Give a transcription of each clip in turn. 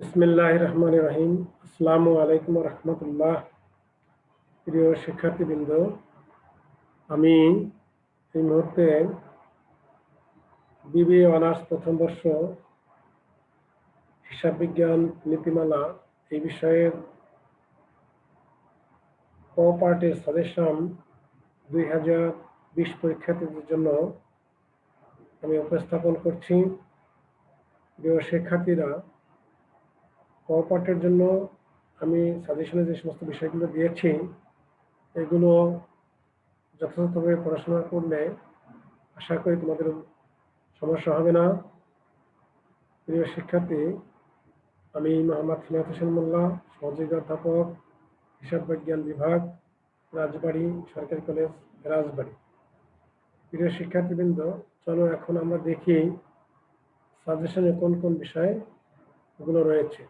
বিসমিল্লাহ রহমান রহিম আসসালামু আলাইকুম রহমতুল্লাহ। প্রিয় শিক্ষার্থীবৃন্দ, আমি এই মুহূর্তে বিবিএ অনার্স প্রথম বর্ষ হিসাব বিজ্ঞান নীতিমালা এই বিষয়ের ক পার্টের সাজেশন দুই হাজার বিশ পরীক্ষার্থীদের জন্য আমি উপস্থাপন করছি। প্রিয় শিক্ষার্থীরা কপার্টের জন্য আমি সাজেশনে যে সমস্ত বিষয়গুলো দিয়েছি, এগুলো যথাযথভাবে পড়াশোনা করলে আশা করি তোমাদের সমস্যা হবে না। প্রিয় শিক্ষার্থী, আমি মোহাম্মদ হিমায়ত হোসেন মোল্লা, সহযোগী অধ্যাপক, হিসাব বিজ্ঞান বিভাগ, রাজবাড়ি সরকারি কলেজ, রাজবাড়ি। প্রিয় শিক্ষার্থীবৃন্দ, চলো এখন আমরা দেখি সাজেশনে কোন কোন বিষয়গুলো রয়েছে।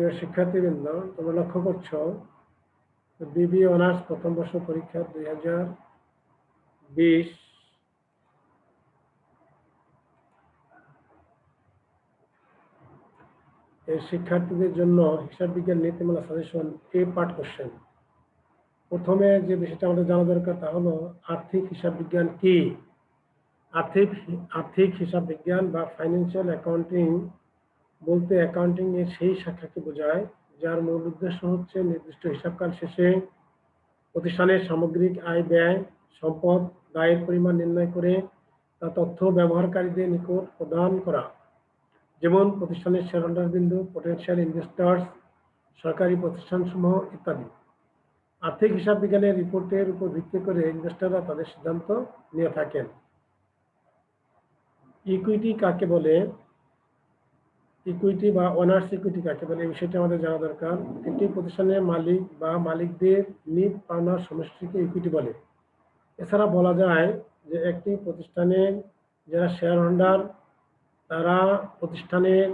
প্রিয় শিক্ষার্থীবৃন্দ, তোমরা লক্ষ্য করছ, বিবি অনার্স প্রথম বর্ষ পরীক্ষা দুই হাজার বিশ। এই শিক্ষার্থীদের জন্য হিসাব বিজ্ঞান নীতিমালা সাজেশন এ পাঠ কোশ্চেন প্রথমে যে বিষয়টা আমাদের জানা দরকার তা হলো, আর্থিক হিসাব বিজ্ঞান কি? আর্থিক আর্থিক হিসাব বিজ্ঞান বা ফাইন্যান্সিয়াল অ্যাকাউন্টিং বলতে অ্যাকাউন্টিং এর সেই শাখাকে বোঝায়, যার মূল উদ্দেশ্য হচ্ছে নির্দিষ্ট হিসাবকাল শেষে প্রতিষ্ঠানের সামগ্রিক আয় ব্যয়, সম্পদ, দায়ের পরিমাণ নির্ণয় করে তা তথ্য ব্যবহারকারীদের নিকট প্রদান করা। যেমন প্রতিষ্ঠানের শেয়ার হোল্ডার বিন্দু পটেনশিয়াল ইনভেস্টার্স সরকারি প্রতিষ্ঠানসমূহ ইত্যাদি। আর্থিক হিসাব বিজ্ঞানের রিপোর্টের উপর ভিত্তি করে ইনভেস্টররা তাদের সিদ্ধান্ত নিয়ে থাকেন। ইকুইটি কাকে বলে? ইকুইটি বা অনার্স ইকুইটি কাকে বলে এই বিষয়টি আমাদের জানা দরকার। একটি প্রতিষ্ঠানের মালিক বা মালিকদের নিট পাওনার সমষ্টিকে ইকুইটি বলে। এছাড়া বলা যায় যে একটি প্রতিষ্ঠানের যারা শেয়ার হোল্ডার তারা প্রতিষ্ঠানের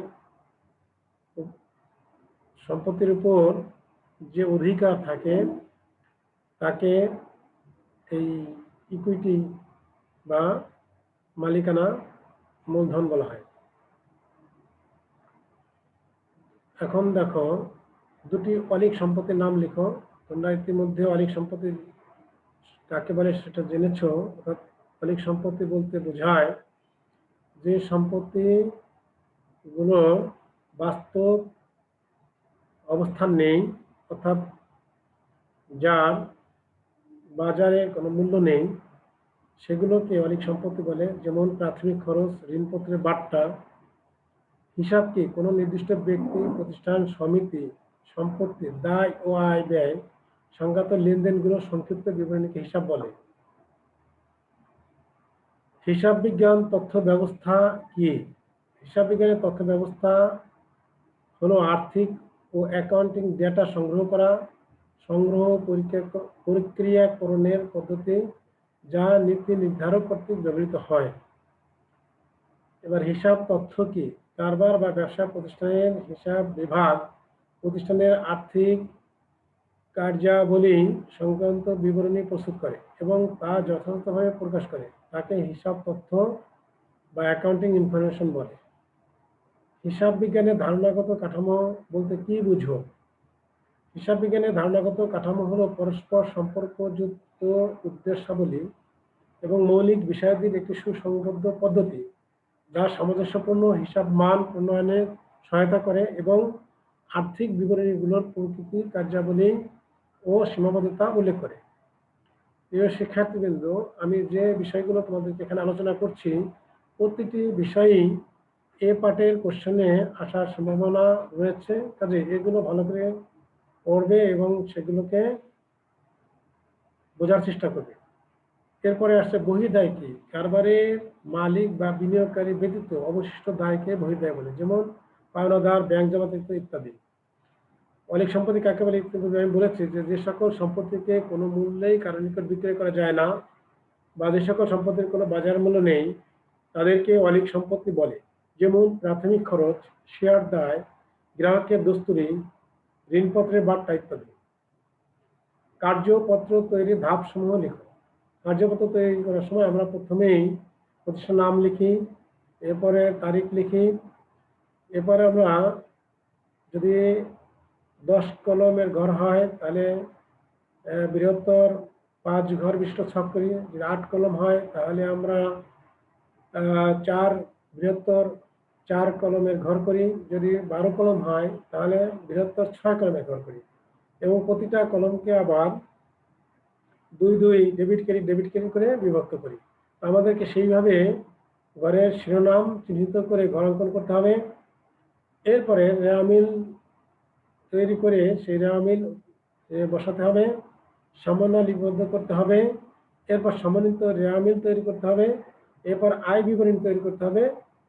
সম্পত্তির উপর যে অধিকার থাকে, তাকে এই ইকুইটি বা মালিকানা মূলধন বলা হয়। এখন দেখো, দুটি অলিক সম্পত্তির নাম লিখো। তোমরা ইতিমধ্যে অলিক সম্পত্তি কাকে বলে সেটা জেনেছ, অর্থাৎ অলিক সম্পত্তি বলতে বোঝায় যে সম্পত্তি গুলো বাস্তব অবস্থান নেই, অর্থাৎ যার বাজারে কোনো মূল্য নেই, সেগুলোকে অলিক সম্পত্তি বলে। যেমন প্রাথমিক খরচ, ঋণপত্রের বার্তা হিসাব কি কোনো নির্দিষ্ট ব্যক্তি, প্রতিষ্ঠান, সমিতি, সম্পত্তি, দায় ও আয় ব্যয় সংজ্ঞাত লেনদেনগুলো সংক্ষিপ্ত বিবরণীকে হিসাব বলে। হিসাব বিজ্ঞান তথ্য ব্যবস্থা কি? হিসাব বিজ্ঞানের তথ্য ব্যবস্থা হলো আর্থিক ও অ্যাকাউন্টিং ডেটা সংগ্রহ করা, সংগ্রহ প্রক্রিয়াকরণের পদ্ধতি যা নীতি নির্ধারক কর্তৃক ব্যবহৃত হয়। এবার হিসাব তথ্য কি? কারবার বা ব্যবসা প্রতিষ্ঠানের হিসাব বিভাগ প্রতিষ্ঠানের আর্থিক কার্যাবলী সংক্রান্ত বিবরণী প্রস্তুত করে এবং তা যথাযথভাবে প্রকাশ করে। তাকে হিসাব তথ্য বা অ্যাকাউন্টিং ইনফরমেশন বলে। হিসাব বিজ্ঞানের ধারণাগত কাঠামো বলতে কি বুঝো হিসাব বিজ্ঞানের ধারণাগত কাঠামো হলো পরস্পর সম্পর্কযুক্ত উদ্দেশ্যাবলী এবং মৌলিক বিষয়াদির একটি সুসংবদ্ধ পদ্ধতি। যা সামঞ্জস্যপূর্ণ হিসাব মান উন্নয়নে সহায়তা করে এবং আর্থিক বিবরণীগুলোর প্রকৃতি কার্যাবলী ও সীমাবদ্ধতা উল্লেখ করে। প্রিয় শিক্ষার্থীবৃন্দ, আমি যে বিষয়গুলো তোমাদেরকে এখানে আলোচনা করছি, প্রতিটি বিষয়ই এ পার্টের কোশ্চেনে আসার সম্ভাবনা রয়েছে। কাজে এগুলো ভালো করে পড়বে এবং সেগুলোকে বোঝার চেষ্টা করবে। এরপরে আসছে বহির্দায় কি? কারবারের মালিক বা বিনিয়োগকারী ব্যতীত অবশিষ্ট দায়কে বহির্দায় বলে? যেমন পাওনাদার, ব্যাংক জমাতিত্ব ইত্যাদি। অনেক সম্পত্তি কাকে বলে? আমি বলেছি যে যে সকল সম্পত্তিকে কোনো মূল্যেই কারও নিকট বিক্রয় করা যায় না বা যে সকল সম্পত্তির কোনো বাজার মূল্য নেই, তাদেরকে অলিক সম্পত্তি বলে। যেমন প্রাথমিক খরচ, শেয়ার দায়, গ্রাহকের দস্তুরি, ঋণপত্রের বার্তা ইত্যাদি। কার্যপত্র তৈরির ধাপ সমূহ লিখো কার্যপত্র তৈরি করার সময় আমরা প্রথমেই প্রতিষ্ঠান নাম লিখি, এরপরে তারিখ লিখি, এরপরে আমরা যদি দশ কলমের ঘর হয় তাহলে বৃহত্তর পাঁচ ঘর বিশিষ্ট ছক করি। যদি আট কলম হয় তাহলে আমরা চার বৃহত্তর চার কলমের ঘর করি। যদি বারো কলম হয় তাহলে বৃহত্তর ছয় কলমের ঘর করি। এবং প্রতিটা কলমকে আবার দুই দুই ডেবিট ক্রেডিট ডেবিট ক্রেডিট করে বিভক্ত করি। আমাদেরকে সেইভাবে ঘরের শিরোনাম চিহ্নিত করে ঘর অঙ্কন করতে হবে। এরপরে রেয়ামিল তৈরি করে সেই রেয়ামিল বসাতে হবে। সমন্বয় লিপিবদ্ধ করতে হবে। এরপর সমন্বিত রেয়ামিল তৈরি করতে হবে। এরপর আয় বিবরণী তৈরি করতে হবে।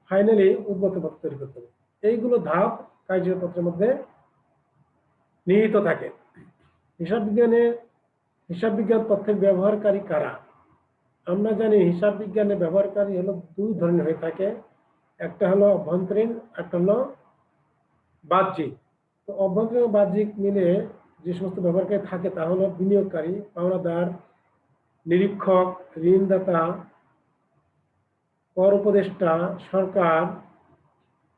ফাইনালি উদ্বর্তপত্র তৈরি করতে হবে। এইগুলো ধাপ কার্যপত্রের মধ্যে নিহিত থাকে। হিসাব বিজ্ঞানে হিসাব বিজ্ঞান তথ্যের ব্যবহারকারী কারা? আমরা জানি হিসাব বিজ্ঞানের ব্যবহারকারী হলো দুই ধরনের হয়ে থাকে। একটা হলো অভ্যন্তরীণ, একটা হলো বাহ্যিক। তো অভ্যন্তরীণ বাহ্যিক মিলে যে সমস্ত ব্যবহারকারী থাকে তা হলো বিনিয়োগকারী, পাওনাদার, নিরীক্ষক, ঋণদাতা, কর উপদেষ্টা, সরকার,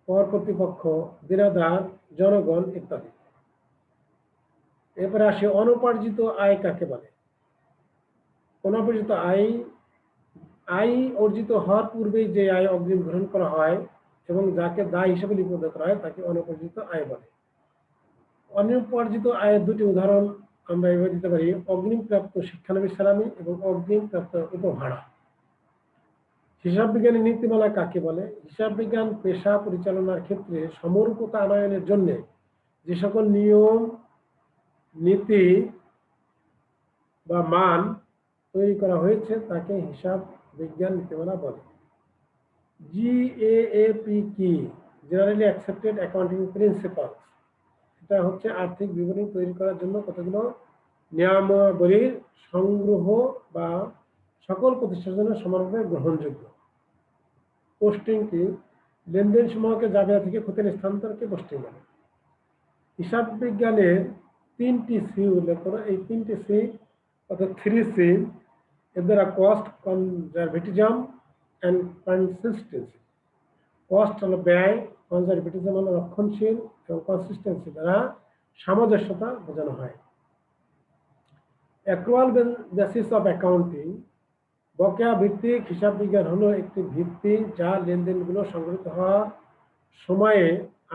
কর কর্তৃপক্ষ, দেনাদার, জনগণ ইত্যাদি। এরপরে আসে অনুপার্জিত আয় কাকে বলে? অনুপার্জিত আয় আয় অর্জিত হওয়ার পূর্বেই যে আয় অগ্রিম গ্রহণ করা হয় এবং যাকে দায় হিসেবে লিপিবদ্ধ করা হয়, তাকে অনুপার্জিত আয় বলে। অনুপার্জিত আয়ের দুটি উদাহরণ আমরা এভাবে দিতে পারি অগ্রিম প্রাপ্ত শিক্ষানবী সালামি এবং অগ্রিম প্রাপ্ত উপভাড়া। হিসাব বিজ্ঞানের নীতিমালা কাকে বলে? হিসাব বিজ্ঞান পেশা পরিচালনার ক্ষেত্রে সমরূপতা আনয়নের জন্য যে সকল নিয়ম নীতি বা মান তৈরি করা হয়েছে, তাকে হিসাব বিজ্ঞান নীতিমালা বলে। জিএএপি কি? জেনারেলি অ্যাকসেপ্টেড অ্যাকাউন্টিং প্রিন্সিপাল এটা হচ্ছে আর্থিক বিবরণী তৈরি করার জন্য কতগুলো নিয়মাবলীর সংগ্রহ বা সকল প্রতিষ্ঠানের জন্য সমানভাবে গ্রহণযোগ্য। পোস্টিং কি? লেনদেন সমূহকে জাবিয়া থেকে ক্ষতির স্থানান্তরকে পোস্টিং বলে। হিসাব বিজ্ঞানের তিনটি সি উল্লেখ করো। এই তিনটি সি অর্থাৎ থ্রি সি এর দ্বারা cost conservatism and consistency cost হলো ব্যয় কনজারভেটিজম হলো রক্ষণশীল এবং কনসিস্টেন্সি দ্বারা সামঞ্জস্যতা বোঝানো হয়। অ্যাক্রুয়াল বেসিস অফ অ্যাকাউন্টিং বকেয়া ভিত্তিক হিসাব বিজ্ঞান হলো একটি ভিত্তি যা লেনদেনগুলো সংগঠিত হওয়ার সময়ে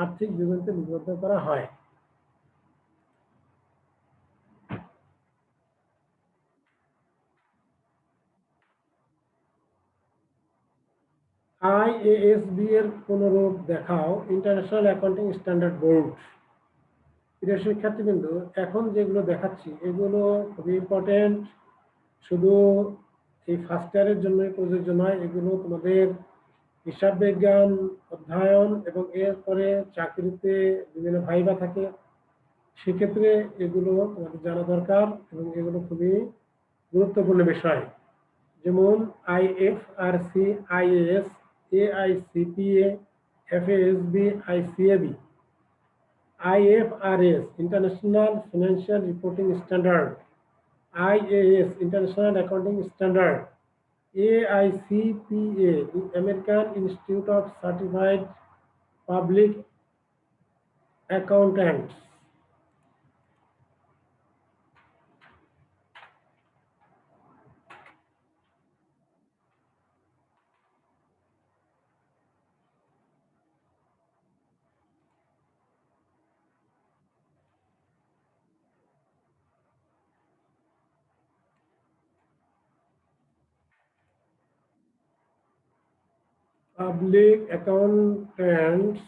আর্থিক বিবরণীতে লিপিবদ্ধ করা হয়। আইএএসবি এর পুনরূপ দেখাও ইন্টারন্যাশনাল অ্যাকাউন্টিং স্ট্যান্ডার্ড বোর্ড প্রিয় শিক্ষার্থীবৃন্দ এখন যেগুলো দেখাচ্ছি, এগুলো খুবই ইম্পর্টেন্ট শুধু এই ফার্স্ট ইয়ারের জন্য প্রযোজ্য নয়, এগুলো তোমাদের হিসাব বিজ্ঞান, অধ্যয়ন এবং এরপরে চাকরিতে বিভিন্ন ভাইবা থাকে, সেক্ষেত্রে এগুলো তোমাদের জানা দরকার এবং এগুলো খুবই গুরুত্বপূর্ণ বিষয়। যেমন IFRC IAS AICPA, FASB, ICAB, IFRS, International Financial Reporting Standard, IAS, International Accounting Standard, AICPA, American Institute of Certified Public Accountants, Public Accountants,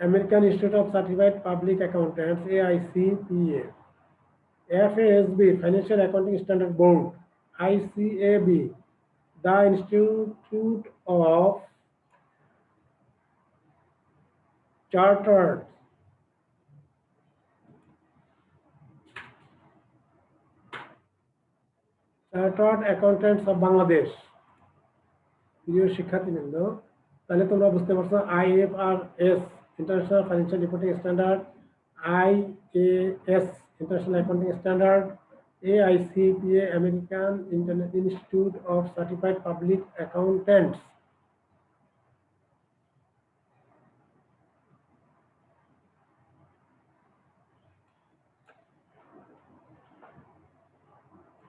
American Institute of Certified Public Accountants, AICPA, FASB, Financial Accounting Standard Board, ICAB, the Institute of Chartered Chartered Accountants of Bangladesh. প্রিয় শিক্ষার্থীবৃন্দ তাহলে তোমরা বুঝতে পারছ I F R S international financial reporting standard I A S international accounting standard AICPA American institute of certified public accountants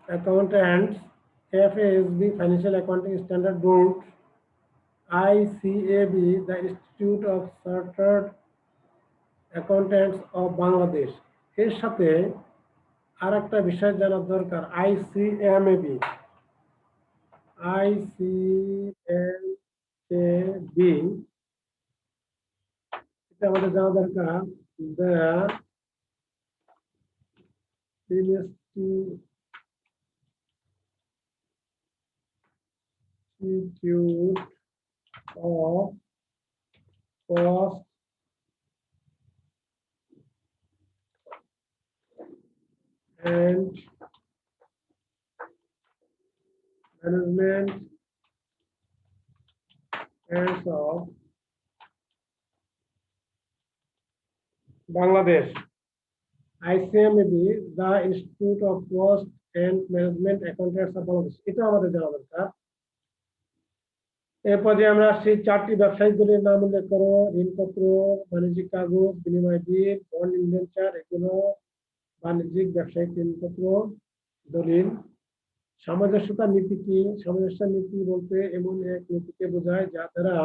accountants, FASB Financial Accounting Standard Board, ICAB, the Institute of Chartered Accountants of Bangladesh এর সাথে আর একটা বিষয় জানার দরকার ICMAB ICMAB এটা আমাদের জানা দরকার the Institute of Cost and Management and of Bangladesh. ICMAB, the Institute of Cost and Management Accountants of Bangladesh. এটা আমাদের জানা দরকার এরপরে আমরা আসছি, চারটি ব্যবসায়িকগুলির নাম উল্লেখ করো। ঋণপত্র, বাণিজ্যিক কাগজ, বিনিময় বিল, বন্ড ইনভেঞ্চার, এগুলো বাণিজ্যিক ব্যবসায়িক ঋণপত্র, দলিল। সামঞ্জস্যতা নীতি কি? সামঞ্জস্য নীতি বলতে এমন এক নীতিকে বোঝায় যা দ্বারা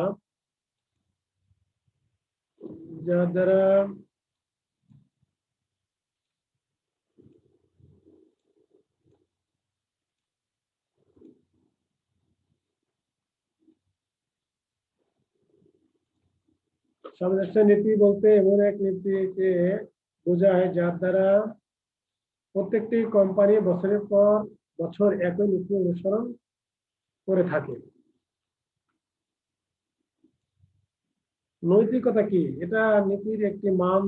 যা দ্বারা সামঞ্জস্য নীতি বলতে এমন এক নীতিকে বোঝায় যার দ্বারা প্রত্যেকটি কোম্পানি বছরের পর বছর একই নীতি অনুসরণ করে থাকে। নৈতিকতা কি? এটা নীতির একটি মান,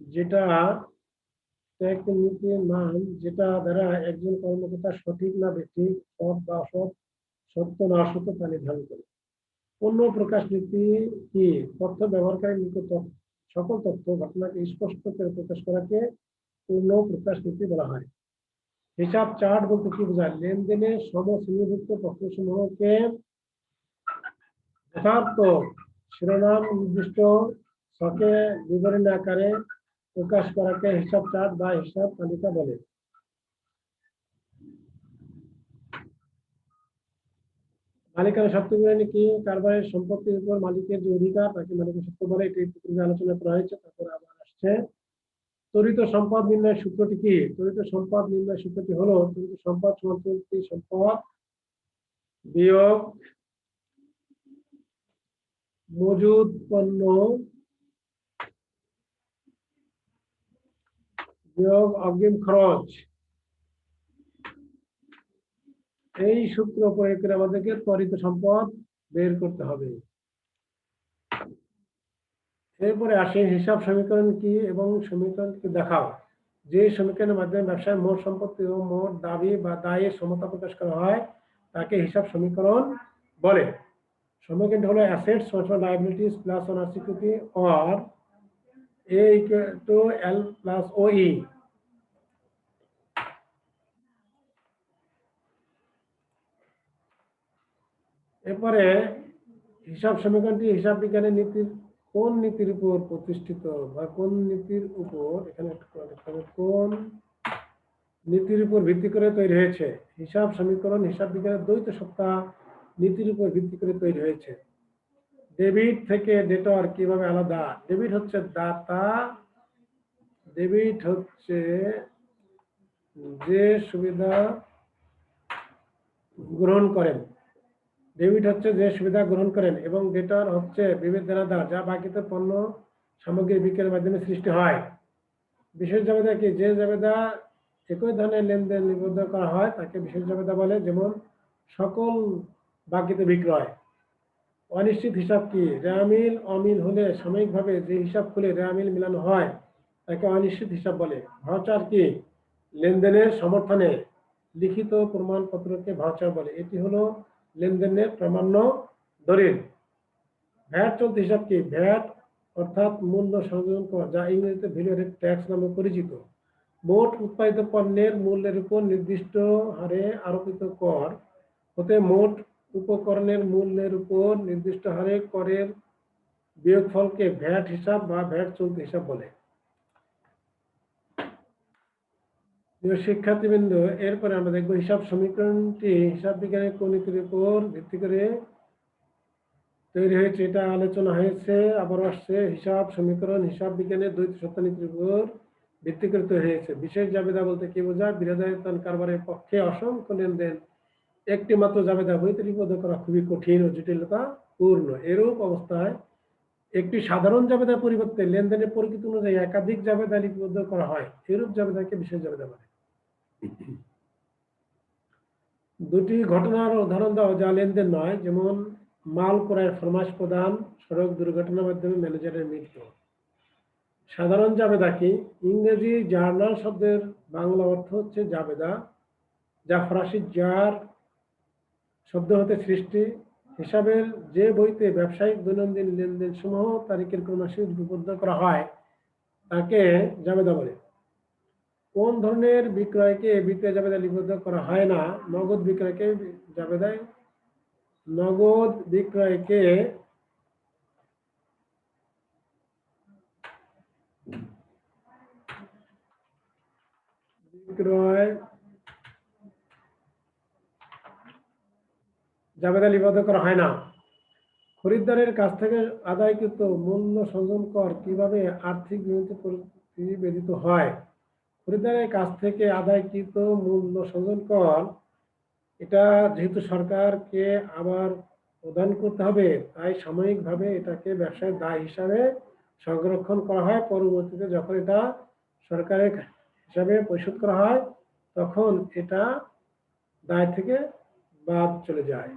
যেটা একটি নীতির মান, যেটা দ্বারা একজন কর্মকর্তা সঠিক না বেঠিক, সৎ বা অসৎ, সত্য না অসত্য তা নির্ধারণ করে। পণ্য প্রকাশ নীতি কি? তথ্য ব্যবহারকারী নিকট সকল তথ্য ঘটনাকে স্পষ্ট করে প্রকাশ করাকে পূর্ণ প্রকাশ নীতি বলা হয়। হিসাব চার্ট বলতে কি বোঝায়? লেনদেনে সমশ্রেণীভুক্ত পক্ষসমূহকে যথার্থ শিরোনাম নির্দিষ্ট ছকে বিবরণী আকারে প্রকাশ করাকে হিসাব চার্ট বা হিসাব তালিকা বলে। মালিকানা সত্ত্ব বিবরণী কি কারবারের সম্পত্তির উপর মালিকের যে অধিকার, তাকে মালিকের সত্ত্ব বলে এটি পূর্বে আলোচনা করা হয়েছে, তারপর আবার আসছে। তরিত সম্পদ নির্ণয়ের সূত্রটি কি? তরিত সম্পদ নির্ণয়ের সূত্রটি হলো তরিত সম্পদ সমান তরিত সম্পদ বিয়োগ মজুদ পণ্য বিয়োগ অগ্রিম খরচ। এই সূত্র প্রয়োগ করে আমাদেরকে ত্বরিত সম্পদ বের করতে হবে। এরপরে আসে হিসাব সমীকরণ কি এবং সমীকরণকে দেখাও। যে সমীকরণের মাধ্যমে ব্যবসায় মোট সম্পত্তি ও মোট দাবি বা দায়ের সমতা প্রকাশ করা হয়, তাকে হিসাব সমীকরণ বলে। সমীকরণটি হলো অ্যাসেটস সমান liabilities plus owner security or A to L plus O E এরপরে হিসাব সমীকরণটি হিসাব বিজ্ঞানের নীতির কোন নীতির উপর প্রতিষ্ঠিত বা কোন নীতির উপর এখানে কোন নীতির উপর ভিত্তি করে তৈরি হয়েছে? হিসাব সমীকরণ, হিসাব বিজ্ঞানের দ্বৈত সত্তা নীতির উপর ভিত্তি করে তৈরি হয়েছে। ডেবিট থেকে ডেটর কীভাবে আলাদা? ডেবিট হচ্ছে দাতা ডেবিট হচ্ছে যে সুবিধা গ্রহণ করেন। ডেবিট হচ্ছে যে সুবিধা গ্রহণ করেন এবং ডেটর হচ্ছে বিবিধ দেনাদার যা বাকিতে পণ্য সামগ্রী বিক্রির মাধ্যমে সৃষ্টি হয়। বিশেষ জাবেদা কি? যে জাবেদা একই ধরনের লেনদেন নিবদ্ধ করা হয়, তাকে বিশেষ জাবেদা বলে, যেমন সকল বাকিতে বিক্রয়। অনিশ্চিত হিসাব কি? রেয়ামিল অমিল হলে সাময়িকভাবে যে হিসাব খুলে রেয়ামিল মিলানো হয়, তাকে অনিশ্চিত হিসাব বলে। ভাউচার কি? লেনদেনের সমর্থনে লিখিত প্রমাণপত্রকে ভাউচার বলে। এটি হলো লেনদেনের প্রামাণ্য দলিল। ভ্যাট চলতি হিসাব কি? ভ্যাট অর্থাৎ মূল্য সংযোজন কর, যা ইংরেজিতে ভ্যালু ট্যাক্স নামে পরিচিত। মোট উৎপাদিত পণ্যের মূল্যের উপর নির্দিষ্ট হারে আরোপিত কর হতে মোট উপকরণের মূল্যের উপর নির্দিষ্ট হারে করের বিয়োগফলকে ভ্যাট হিসাব বা ভ্যাট চলতি হিসাব বলে। প্রিয় শিক্ষার্থীবৃন্দ, এরপরে আমরা হিসাব সমীকরণটি, হিসাব বিজ্ঞানের উপর ভিত্তি করে তৈরি হয়েছে। এটা আলোচনা হয়েছে আবার আসছে। হিসাব সমীকরণ, হিসাব বিজ্ঞানের দ্বৈত সত্য নীতির উপর ভিত্তি করে তৈরি হয়েছে। বিশেষ জাবেদা বলতে কি বোঝায়? বিরোধায়তন কারবারের পক্ষে অসংখ্য লেনদেন একটি মাত্র জাবেদা হইতে করা খুবই কঠিন ও জটিলতা পূর্ণ। এরূপ অবস্থায় একটি সাধারণ জাবেদার পরিবর্তে লেনদেনের প্রকৃতি অনুযায়ী একাধিক জাবেদা লিপিবদ্ধ করা হয়। এরূপ জাবেদাকে বিশেষ জাবেদা বলে। দুটি ঘটনার উদাহরণ দাও যা লেনদেন নয়, যেমন মাল ক্রয়ের ফরমাস প্রদান, সড়ক দুর্ঘটনার মাধ্যমে ম্যানেজারের মৃত্যু। সাধারণ জাবেদা কি? ইংরেজি জার্নাল শব্দের বাংলা অর্থ হচ্ছে জাবেদা, যা ফরাসি জার শব্দ হতে সৃষ্টি। হিসাবের যে বইতে ব্যবসায়িক দৈনন্দিন লেনদেন সমূহ তারিখের ক্রমাসে লিপিবদ্ধ করা হয়, তাকে জাবেদা বলে। কোন ধরনের বিক্রয়কে বিক্রয় জাবেদা লিপিবদ্ধ করা হয় না? নগদ বিক্রয়কে জাবেদায় নগদ বিক্রয়কে বিক্রয় জাবেদা লিপিবদ্ধ করা হয় না। খরিদ্দারের কাছ থেকে আদায়কৃত মূল্য সংযম কর কীভাবে আর্থিক বিবৃতি প্রতিবেদিত হয়? খরিদ্দারের কাছ থেকে আদায়কৃত মূল্য সংযোজন কর। এটা যেহেতু সরকারকে আবার প্রদান করতে হবে, তাই সাময়িকভাবে এটাকে ব্যবসায়ের দায় হিসাবে সংরক্ষণ করা হয়। পরবর্তীতে যখন এটা সরকারের হিসাবে পরিশোধ করা হয়, তখন এটা দায় থেকে বাদ চলে যায়।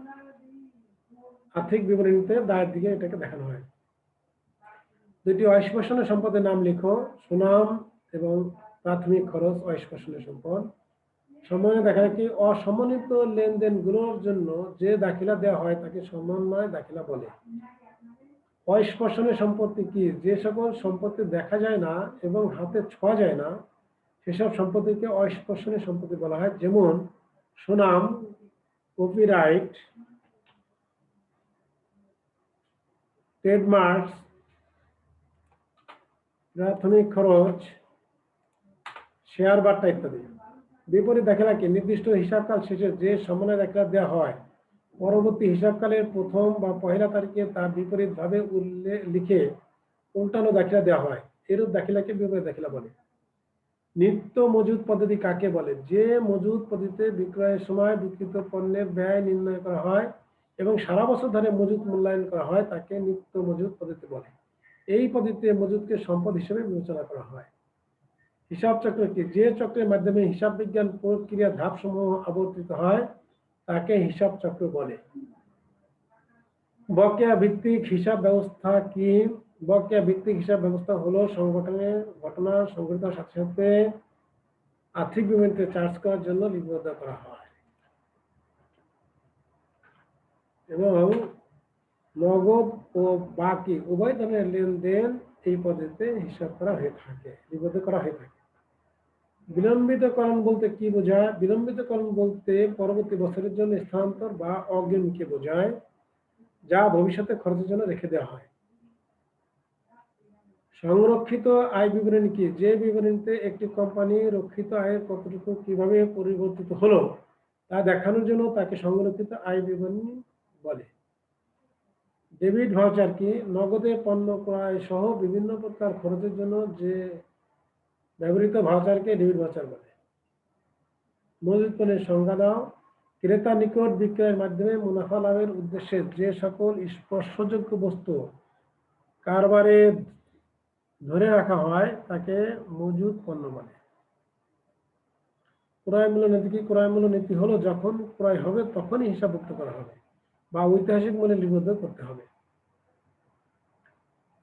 আর্থিক বিবরণীতে দায়ের দিকে এটাকে দেখানো হয়। দুটি অস্পর্শনের সম্পদের নাম লিখো। সুনাম এবং প্রাথমিক খরচ অস্পর্শনের সম্পদ। সময়ে দেখা যায় কি, অসমন্বিত লেনদেনগুলোর জন্য যে দাখিলা দেওয়া হয় তাকে সমন্বয় দাখিলা বলে। অস্পর্শনের সম্পত্তি কি? যে সকল সম্পত্তি দেখা যায় না এবং হাতে ছোঁয়া যায় না, সেসব সম্পত্তিকে অস্পর্শনের সম্পত্তি বলা হয়। যেমন সুনাম, কপিরাইট ট্রেডমার্কস প্রাথমিক খরচ শেয়ার বার্তা ইত্যাদি। বিপরীত দাখিলা কি, নির্দিষ্ট হিসাবকাল শেষে যে সমন্বয় দাখিলা দেওয়া হয়, পরবর্তী হিসাবকালের প্রথম বা পহেলা তারিখে তার বিপরীতভাবে উল্লেখ লিখে উল্টানো দাখিলা দেওয়া হয়। এরূপ দাখিলাকে বিপরীত দাখিলা বলে? নিত্য মজুদ পদ্ধতি কাকে বলে? যে মজুদ পদ্ধতিতে বিক্রয়ের সময় বিক্রিত পণ্যের ব্যয় নির্ণয় করা হয় এবং সারা বছর ধরে মজুদ মূল্যায়ন করা হয়, তাকে নিত্য মজুদ পদ্ধতি বলে। এই পদ্ধতিতে মজুদকে সম্পদ হিসেবে বিবেচনা করা হয়। হিসাব চক্র কি? যে চক্রের মাধ্যমে হিসাব বিজ্ঞান প্রক্রিয়া ধাপসমূহ আবর্তিত হয়, তাকে হিসাব চক্র বলে। বকেয়া ভিত্তিক হিসাব ব্যবস্থা কি? বকেয়া ভিত্তিক হিসাব ব্যবস্থা হলো সংগঠনের ঘটনা সংঘটিত সাথে সাথে আর্থিক বিবরণীতে চার্জ করার জন্য লিপিবদ্ধ করা হয়। এবং নগদ ও বাকি উভয় ধরনের লেনদেন এই পদ্ধতিতে হিসাব করা হয়ে থাকে, লিপিবদ্ধ করা হয়ে থাকে। বিলম্বিতকরণ বলতে কি বোঝায়? বিলম্বিতকরণ বলতে পরবর্তী বছরের জন্য স্থানান্তর বা অগ্রিমকে বোঝায়, যা ভবিষ্যতে খরচের জন্য রেখে দেওয়া হয়। সংরক্ষিত আয় বিবরণী কি? যে বিবরণীতে একটি কোম্পানি রক্ষিত আয়ের কতটুকু কীভাবে পরিবর্তিত হলো, তা দেখানোর জন্য তাকে সংরক্ষিত আয় বিবরণী বলে। ডেবিট ভাউচার কি? নগদে পণ্য ক্রয় সহ বিভিন্ন প্রকার খরচের জন্য যে ব্যবহৃত ভাউচারকে ডেবিট ভাউচার বলে মজুদ পণ্যের সংজ্ঞা দাও। ক্রেতা নিকট বিক্রয়ের মাধ্যমে মুনাফা লাভের উদ্দেশ্যে যে সকল স্পর্শযোগ্য বস্তু কারবারে ধরে রাখা হয়, তাকে মজুদ পণ্য বলে। ক্রয় মূল্য নীতি কি? ক্রয় মূল্য নীতি হলো যখন ক্রয় হবে, তখনই হিসাবভুক্ত করা হবে বা ঐতিহাসিক মূল্যে লিপিবদ্ধ করতে হবে।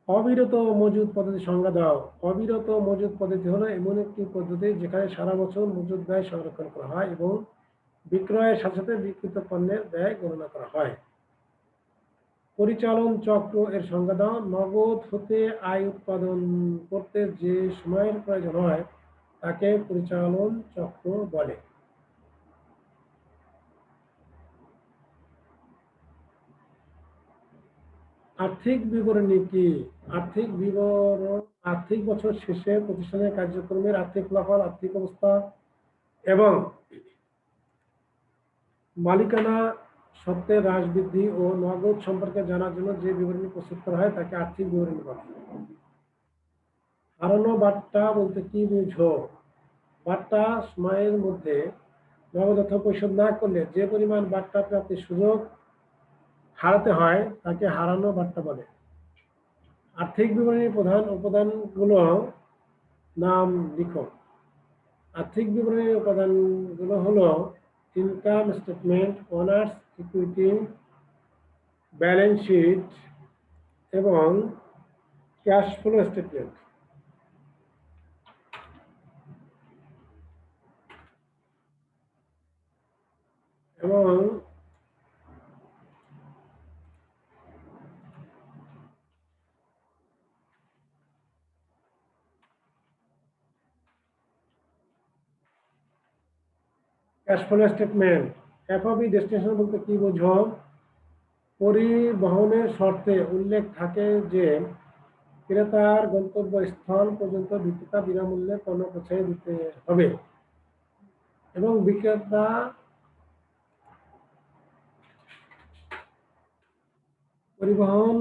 অবিরত মজুদ পদ্ধতি সংজ্ঞা দাও। অবিরত মজুদ পদ্ধতি হলো এমন একটি পদ্ধতি যেখানে সারা বছর মজুদ ব্যয় সংরক্ষণ করা হয় এবং বিক্রয়ের সাথে সাথে বিক্রিত পণ্যের ব্যয় গণনা করা হয়। পরিচালন চক্র এর সংজ্ঞা দাও। নগদ হতে আয় উৎপাদন করতে যে সময়ের প্রয়োজন হয়, তাকে পরিচালন চক্র বলে। আর্থিক বিবরণী কি? আর্থিক বিবরণ, আর্থিক বছর শেষে প্রতিষ্ঠানের কার্যক্রমের আর্থিক ফলাফল, আর্থিক অবস্থা এবং মালিকানা সত্ত্বে হ্রাস বৃদ্ধি ও নগদ সম্পর্কে জানার জন্য যে বিবরণী প্রস্তুত করা হয় তাকে আর্থিক বিবরণী বলে। হারানো বার্তা বলতে কি বুঝো? বার্তা সময়ের মধ্যে নগদ অর্থ পরিশোধ না করলে যে পরিমাণ বার্তা প্রাপ্তির সুযোগ হারাতে হয়, তাকে হারানো বার্তা বলে। আর্থিক বিবরণীর প্রধান উপাদানগুলো নাম লিখো। আর্থিক বিবরণীর উপাদানগুলো হলো income statement owners equity balance sheet এবং ক্যাশ ফ্লো স্টেটমেন্ট এবং cash flow statement FOB destination বলতে কি বোঝো? পরিবহনের শর্তে উল্লেখ থাকে যে, ক্রেতার গন্তব্যস্থল পর্যন্ত বিক্রেতা বিনামূল্যে পণ্য পৌঁছে দিতে হবে এবং বিক্রেতা পরিবহন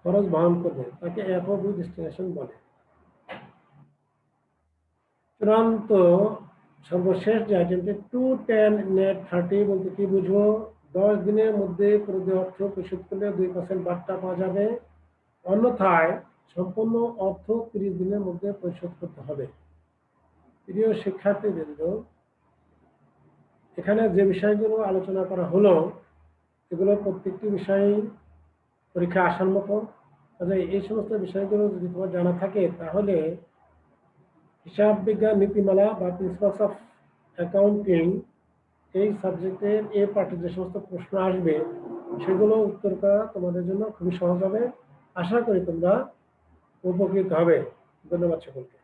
খরচ বহন করবে, তাকে এফওবি ডেস্টিনেশন বলে। চূড়ান্ত সর্বশেষ যে আইটেমটি টু টেন নেট থার্টি বলতে কি বুঝব? দশ দিনের মধ্যে প্রতি অর্থ পরিশোধ করলে দুই পার্সেন্ট বার্তা পাওয়া যাবে। অন্যথায় সম্পূর্ণ অর্থ তিরিশ দিনের মধ্যে পরিশোধ করতে হবে। প্রিয় শিক্ষার্থীবৃন্দ, এখানে যে বিষয়গুলো আলোচনা করা হলো, এগুলো প্রত্যেকটি বিষয় পরীক্ষা আসার মতো। এই সমস্ত বিষয়গুলো যদি তোমার জানা থাকে, তাহলে হিসাব বিজ্ঞান নীতিমালা বা প্রিন্সিপালস অফ অ্যাকাউন্টিং এই সাবজেক্টের এ পার্টে যে সমস্ত প্রশ্ন আসবে, সেগুলো উত্তর করা তোমাদের জন্য খুবই সহজ হবে। আশা করি তোমরা উপকৃত হবে। ধন্যবাদ সকলকে।